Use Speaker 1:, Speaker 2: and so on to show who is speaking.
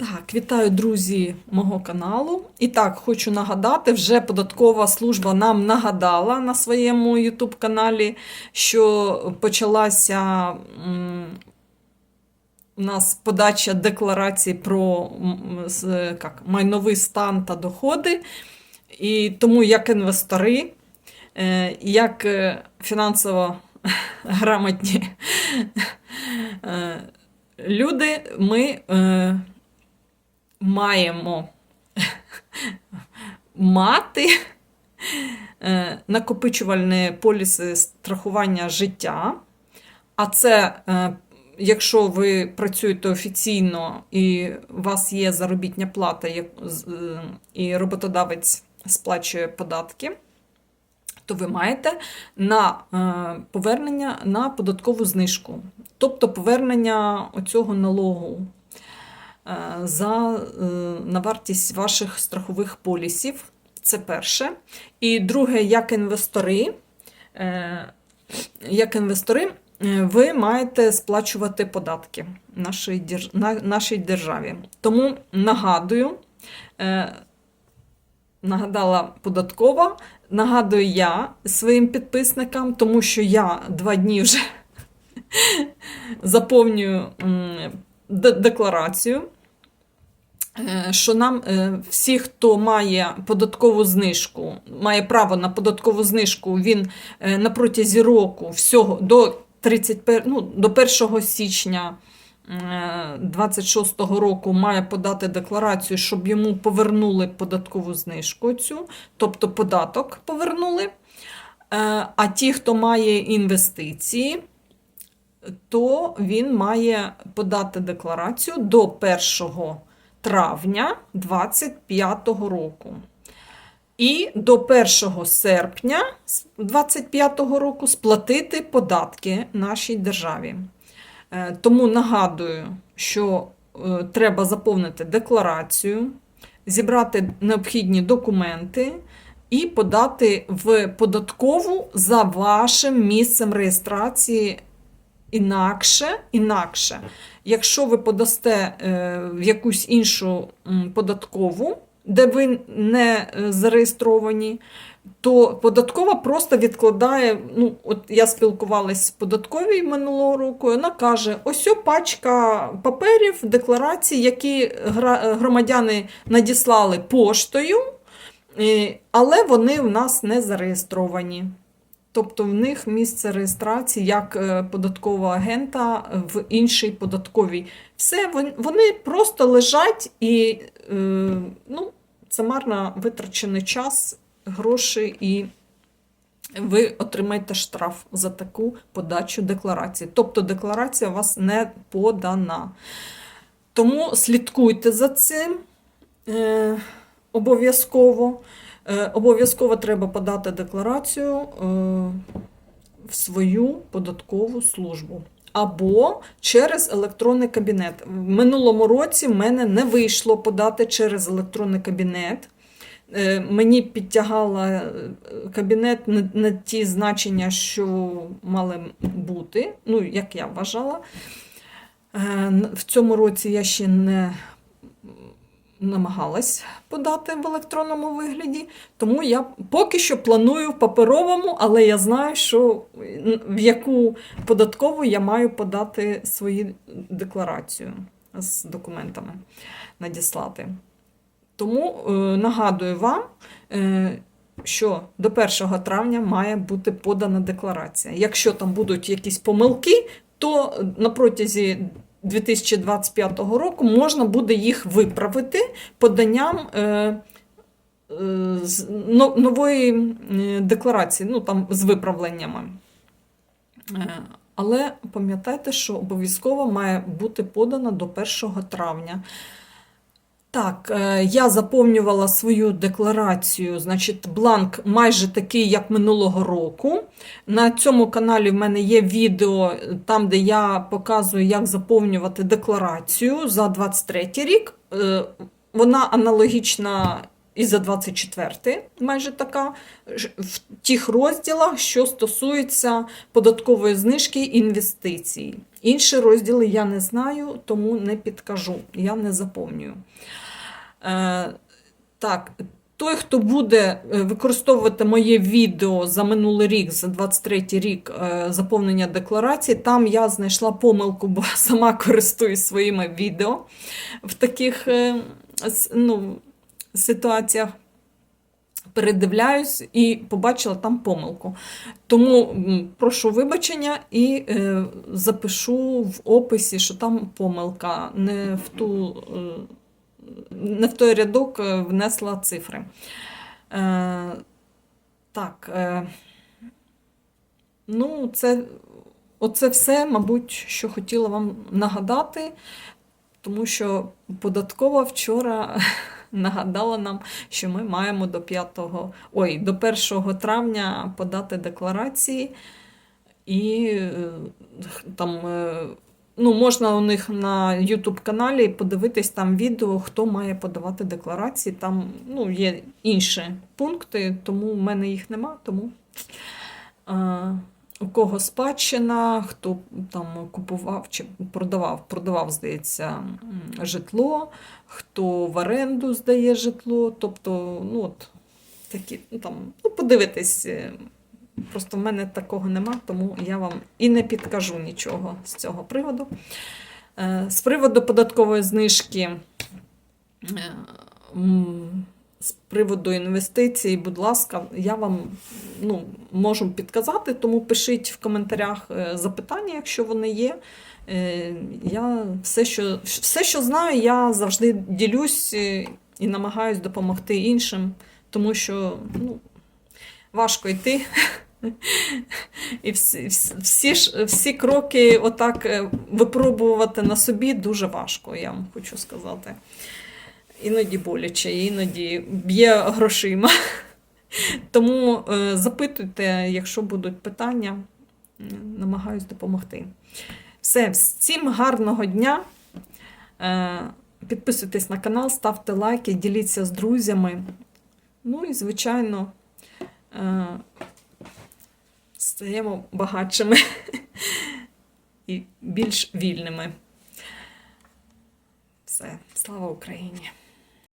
Speaker 1: Так, вітаю друзі мого каналу. І так, хочу нагадати, вже податкова служба нам нагадала на своєму YouTube каналі, що почалася у нас подача декларації про як, майновий стан та доходи. І тому як інвестори, е, як е, фінансово грамотні е, люди, ми маємо мати е, накопичувальні поліси страхування життя. А це, е, якщо ви працюєте офіційно і у вас є заробітня плата, е, і роботодавець сплачує податки, то ви маєте на повернення на податкову знижку, тобто повернення оцього налогу за, е, на вартість ваших страхових полісів. Це перше. І друге, як інвестори, е, як інвестори, е, ви маєте сплачувати податки нашій, держ- на- нашій державі. Тому нагадую, е, нагадала податкова, нагадую я своїм підписникам, тому що я два дні вже заповнюю декларацію. Е, Що нам е, всі, хто має податкову знижку, має право на податкову знижку, він е, на протязі року всього до 31, ну, до 1 січня 26-го року має подати декларацію, щоб йому повернули податкову знижку цю, тобто податок повернули. А ті, хто має інвестиції, то він має подати декларацію до 1 травня 2025 року. І до 1 серпня 2025 року сплатити податки нашій державі. Е, Тому нагадую, що е, треба заповнити декларацію, зібрати необхідні документи і подати в податкову за вашим місцем реєстрації інакше. інакше. Якщо ви подасте е, в якусь іншу податкову, де ви не е, зареєстровані, то податкова просто відкладає. Ну, от я спілкувалася з податковою минулого року, вона каже: ось пачка паперів, декларацій, які громадяни надіслали поштою, але вони в нас не зареєстровані. Тобто в них місце реєстрації як е, податкового агента в іншій податковій. Все, вони просто лежать і е, ну, це марно витрачений час, гроші, і ви отримаєте штраф за таку подачу декларації. Тобто декларація у вас не подана. Тому слідкуйте за цим е, обов'язково. Е, обов'язково треба подати декларацію е, в свою податкову службу. Або через електронний кабінет. В минулому році в мене не вийшло подати через електронний кабінет. Е, Мені підтягала кабінет на, на ті значення, що мали бути, ну, як я вважала. В цьому році я ще не намагалась подати в електронному вигляді, тому я поки що планую в паперовому, але я знаю, що в яку податкову я маю подати свою декларацію з документами надіслати. Тому е, нагадую вам, е, що до 1 травня має бути подана декларація. Якщо там будуть якісь помилки, то на протязі 2025 року можна буде їх виправити поданням е, е, нової декларації, ну там з виправленнями. Е, Але пам'ятайте, що обов'язково має бути подана до 1 травня. Так, е, я заповнювала свою декларацію, значить, бланк майже такий, як минулого року. На цьому каналі в мене є відео, там, де я показую, як заповнювати декларацію за 23 рік. Е, Вона аналогічна і за 24 майже така, в тих розділах, що стосується податкової знижки інвестицій. Інші розділи я не знаю, тому не підкажу, я не заповнюю. Е, так, той, хто буде е, використовувати моє відео за минулий рік, за 23 рік е, заповнення декларації, там я знайшла помилку, бо сама користуюсь своїми відео в таких е, ну, ситуаціях. Передивляюсь і побачила там помилку. Тому прошу вибачення і е, запишу в описі, що там помилка. Не в, ту, е, не в той рядок е, внесла цифри. Е, так. Е, ну, це, оце все, мабуть, що хотіла вам нагадати, тому що податкова вчора нагадала нам, що ми маємо до 5, ой, до 1 травня подати декларації, і е, там е, ну, можна у них на YouTube каналі подивитись там відео, хто має подавати декларації. Там ну, є інші пункти, тому в мене їх нема. Тому е, у кого спадщина, хто там купував чи продавав, продавав, здається, житло, хто в оренду здає житло. Тобто, ну от такі, ну там, ну, подивитись. е, Просто в мене такого нема, тому я вам і не підкажу нічого з цього приводу. Е, З приводу податкової знижки, е, з приводу інвестицій, будь ласка, я вам ну, можу підказати, тому пишіть в коментарях е, запитання, якщо вони є. Е, Я все, що, все, що знаю, я завжди ділюсь е, і намагаюсь допомогти іншим, тому що ну, важко йти. І всі, всі, всі, кроки отак випробувати на собі дуже важко, я вам хочу сказати. Іноді боляче, іноді б'є грошима. Тому е, запитуйте, якщо будуть питання, намагаюсь допомогти. Все, всім гарного дня. Е, Підписуйтесь на канал, ставте лайки, діліться з друзями. Ну і, звичайно, е, стаємо багатшими і більш вільними. Все, слава Україні!